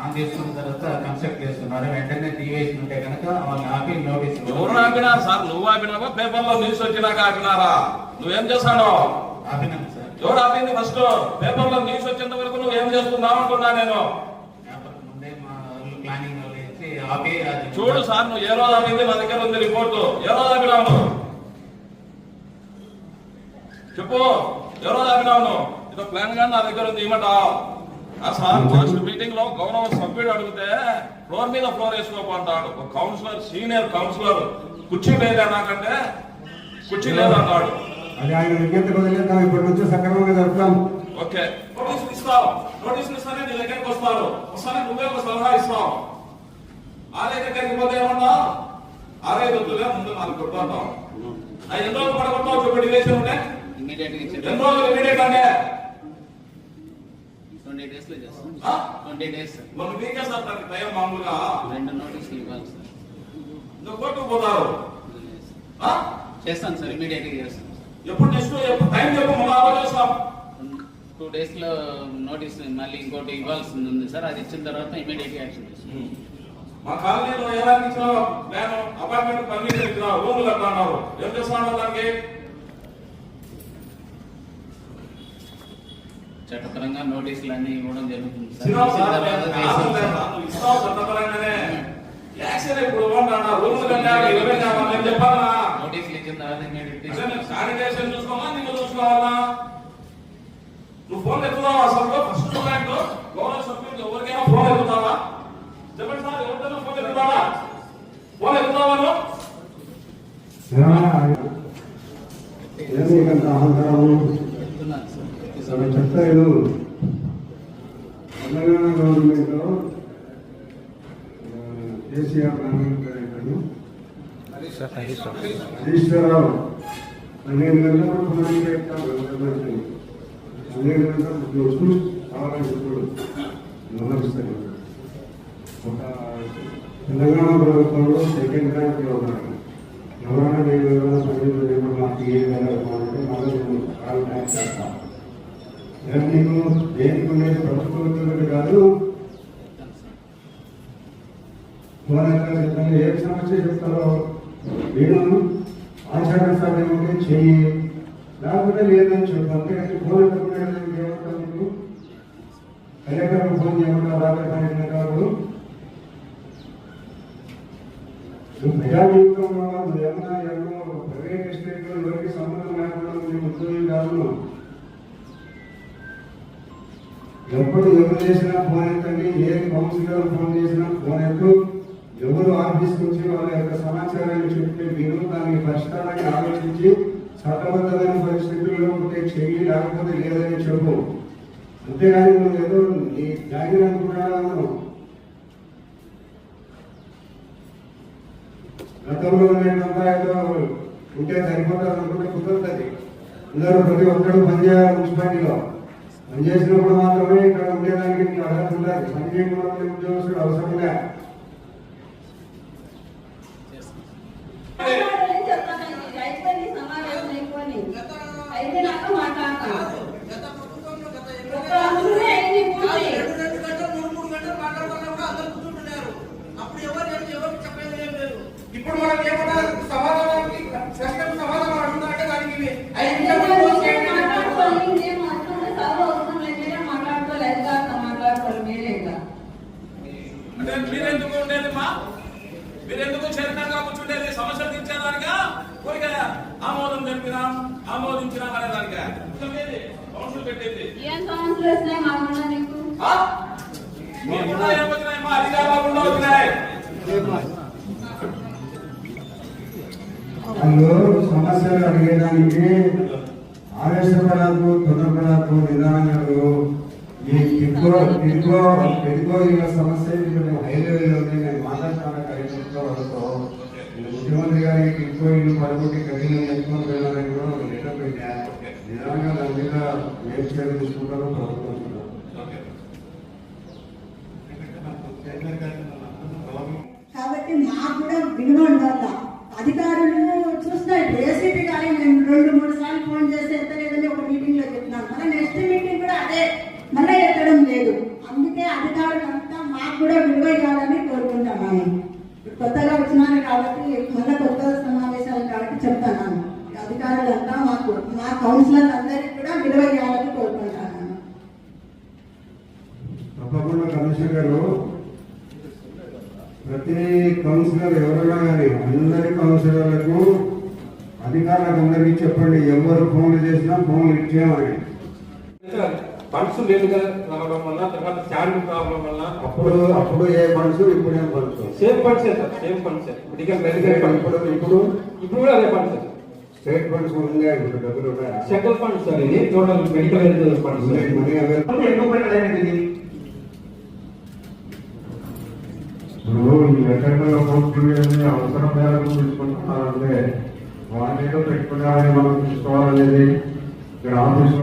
On చేసుకున్న తర్వాత construct చేస్తున్నారు. వెంటనే తీవేసి ఉంటే కనుక వాళ్ళని ఆపి నోటీస్ ఎవరు ఆపినారు సార్? నువ్వు ఆపినావా? పేపర్లో న్యూస్ వచ్చినాక ఆపినారా? నువ్వేం చేస్తాను? ఆపినాం సార్. ఎవరు ఆపింది ఫస్ట్ పేపర్లో న్యూస్ వచ్చేంత వరకు నువ్వు ఏం చేస్తున్నావు అంటున్నా నేను? వాళ్ళు వాళ్ళు చూడు సార్ నువ్వు ఏ రోజు ఆపింది? నా దగ్గర ఉంది రిపోర్టు ఏ రోజు ఆపినావు? చెప్పు. ఏ రోజు ఆపినావు నువ్వు? ఇదో ప్లాన్గా నా దగ్గర ఉంది ఇవ్వమంటావు ఆ సార్ లాస్ట్ మీటింగ్లో గౌరవ సభ్యుడు అడిగితే ఫ్లోర్ మీద ఫ్లోర్ వేసుకోమంటాడు ఒక కౌన్సిలర్ సీనియర్ కౌన్సిలర్ కుర్చీ లేదా నాకంటే? కుర్చీ లేదన్నాడు అది ఆయన విజ్ఞప్తి వదిలేద్దాం ఇప్పటి నుంచి సక్రమంగా జరుపుతాం. ఓకే. నోటీస్ ఇస్తావు నోటీస్ ఇస్తానే నీ దగ్గరికి వస్తారు. వస్తానే నువ్వే ఒక సలహా ఇస్తావు. ఆలయ దగ్గరికి పోతే ఏమన్నా ఆలయ వద్దులే ముందు నాకు కొట్టుకుంటాం ఆ ఎన్ని రోజులు పడగొట్టావు చెప్పి డిలేషన్ ఉంటే? ఎన్ని రోజులు ఇమీడియట్ అంటే? ట్వంటీ డేస్లో చేస్తాం? Twenty days one week sir దానికి టైం మామూలుగా? రెండు నోటీసులు ఇవ్వాలి సార్. నువ్వు పోతారు? చేస్తాను సార్. ఇమీడియట్గా చేస్తాం. ఎప్పుడు నెక్స్ట్ ఎప్పుడు టైం చెప్పు మనం ఆలోచిస్తాం. టూ డేస్లో నోటీస్ మళ్ళీ ఇంకోటి ఇవ్వాల్సింది ఉంది సార్. అది ఇచ్చిన తర్వాత ఇమీడియట్గా యాక్షన్ చేస్తాం మా కాలనీలో ఎలా ఇచ్చినావు నేను అపార్ట్మెంట్ పర్మిషన్ ఇచ్చినా రూములు కట్టన్నారు ఏం చేస్తున్నావు దానికి చట్టపరంగా నోటీసులు అన్ని ఇవ్వడం జరుగుతుంది సార్ సినిమా ఇచ్చిన సార్ తర్వాత నేను చేస్తాం ఆశలు లేదు. సార్. నువ్వు ఇస్తావు చట్టపరంగానే. యాక్షన్ ఇప్పుడు ఇవ్వమంటున్నా. రూములు చెప్పాలా? నోటీసులు ఇచ్చిన తర్వాత ఇమీడియట్ అసలు నేను శానిటైజేషన్ చూసుకోవాలా? నువ్వు ఫోన్ ఎత్తుతావా అసలు? ఫస్ట్ సభ్యులు ఎవరికైనా ఫోన్ ఎత్తుతావా చెప్పండి సార్ ఎవరికైనా ఫోన్ ఎత్తుతావా ఫోన్ ఎత్తుతావా నువ్వు? చాలా అహంకారము చెప్తున్నాను సార్ అవి చెప్తారు తెలంగాణ గవర్నమెంట్లో కేసీఆర్ నామినేటెడ్ హరీశ్వరరావు పన్నెండు గంటలకు కమ్యూనికేట్ పన్నెండు గంటలకు చూస్తూ కావాలని ఇప్పుడు విమర్శిస్తారు ఒక తెలంగాణ ప్రభుత్వంలో సెకండ్ ర్యాంక్లో ఉన్నాడు ఎవరైనా నేను పన్నెండు రేపు మాకు ఏ అంటే మళ్ళీ కాల్ బ్యాక్ చేస్తాను నేను దేనికి ఉండేది ప్రభుత్వం ఉద్యోగులు కాదు. పోరాటం చెప్పండి ఏ సమస్య చెప్తారో నేను ఆచరణ సాధ్యం ఉంటే చెయ్యి. లేకపోతే లేదని చెప్పు. అంతేకాని ఫోన్ ఎత్తుకునేది ఏమంటావు కలెక్టర్ ఫోన్ చేయమంటావు రాకపోయిన కాదు నువ్వు ప్రజా జీవితంలో నువ్వు ఏమన్నా ఏమో ప్రైవేట్ ఎస్టేట్లో ఎవరికి సంబంధం లేకుండా నువ్వు ఉద్యోగం కాదు ఎప్పుడు ఎవరు చేసినా ఫోన్ ఎత్తండి ఏ కౌన్సిలర్ ఫోన్ చేసినా ఫోన్ ఎత్తు. ఎవరు ఆఫీస్ నుంచి వాళ్ళ యొక్క సమాచారాన్ని చెప్తే మీరు దానికి పరిష్కారాన్ని ఆలోచించి చట్టబద్ధమైన పరిస్థితుల్లో ఉంటే చెయ్యి లేకపోతే లేదని చెప్పు. అంతేగాని నువ్వు ఏదో నీ జాగిరి అనుకున్నాను గతంలో నేనంతా ఏదో ఉంటే సరిపోతుంది అనుకుంటే కుదరదు అందరూ ప్రతి ఒక్కరూ పనిచేయాలి మున్సిపాలిటీలో. పనిచేసినప్పుడు మాత్రమే ఇక్కడ ఉండేదానికి అర్హత ఉండాలి. పని ఉద్యోగస్తుడు అవసరం లే ఇప్పుడు సమావేశం అయిపోయింది అయిపోయినాక మాట్లాడతాం గత ప్రభుత్వంలో గత ఒక్క రోజునే అయింది పూర్తి. రెండు రెండు గంటలు మూడు మూడు గంటలు మాట్లాడుతున్నప్పుడు అందరూ కూర్చుంటున్నారు అప్పుడు ఎవరు ఏం ఎవరు చెప్పేది ఏం లేదు ఇప్పుడు మనం ఏమన్నా సమాధానానికి ప్రశ్నకు సమాధానం అడుగుతుందంటే దానికి ఇవి ఐదు నిమిషాలు పోస్ట్ చేయండి అని చెప్తున్నారు. మాట్లాడుకోవాలి ఇంకేం అవసరం లేదు చదువు అవసరం లేదు మీరే మాట్లాడుకోవాలి అధికారులతో మాట్లాడుకోవాలి మీరే ఇంకా అంటే మీరెందుకు ఉండేది మా? మీరెందుకు చరిత్రగా కూర్చుండేది? సమస్యలు తీర్చేదానిగా కోరిక ఆమోదం తెలిపినాం ఆమోదించినాం అనేదానిగా ఇంకేది? కౌన్సిల్ పెట్టేది. ఏం సమస్యలు అధికారులు వచ్చినాయి. అడిగేదానికి ఆవేశపడకు తొందరపడకు నిదానంగా ఈ టిక్కో టిక్కో టిక్కో ఇలా సమస్య ఇప్పుడు హైవేలో ఉంది నేను మాట్లాడుతాను కలెక్టర్తో వాళ్ళతో. ముఖ్యమంత్రి గారికి టిక్కో ఇల్లు పడగొట్టి కఠిన ఎక్కువ వెళ్ళాలని కూడా ఒక లెటర్ పెట్టా. నిజంగా దాని మీద ఏం చర్యలు తీసుకుంటారో ప్రభుత్వం కాబట్టి మాకు కూడా విలువ ఉండాలి? అధికారులు చూస్తున్నారు ఇప్పుడు ఏసీపీ కానీ నేను రెండు మూడు సార్లు ఫోన్ చేసి ఎత్తలేదని ఒక మీటింగ్లో చెప్పినాను మళ్ళీ నెక్స్ట్ మీటింగ్ కూడా అదే. లేదు. అందుకే అధికారులంతా మాకు కూడా విలువ ఇవ్వాలని కోరుకుంటున్నాను కొత్తగా వచ్చినాను కాబట్టి మళ్ళీ కొత్త సమావేశాలు కాబట్టి చెప్తాను అధికారులంతా మాకు మా కౌన్సిలర్ అందరికీ కూడా విలువ ఇవ్వాలని కోరుకుంటున్నాను తప్పకుండా కమిషనర్ గారు ప్రతి కౌన్సిలర్ ఎవరైనా కానీ అందరి కౌన్సిలర్లకు అధికారులకు అందరికీ చెప్పండి. ఎవరు ఫోన్లు చేసినా ఫోన్లు ఇచ్చేయమని. ఫండ్స్ లేదు కదా రావడం వల్ల తర్వాత స్టాండింగ్ ప్రాబ్లం వల్ల అప్పుడు అప్పుడు ఏ ఫండ్స్ ఇప్పుడు ఏ funds same funds sir same funds medical medical fund ఇప్పుడు ఇప్పుడు? ఇప్పుడు కూడా అదే ఫండ్స్ సార్ స్టేట్ ఫండ్స్ ఉన్నాయా? ఇప్పుడు డబ్బులు ఉన్నాయా సెంట్రల్ ఫండ్స్ సార్ ఇది total medical health funds money available ఎందుకు పెట్టలేదు ఇప్పుడు ఈ లెక్కల్లో పోస్టులు అన్ని అవసరం మేరకు తీసుకుంటున్నారంటే వాటిలో పెట్టుకునే మనం తీసుకోవాలనేది ఇక్కడ ఆఫీస్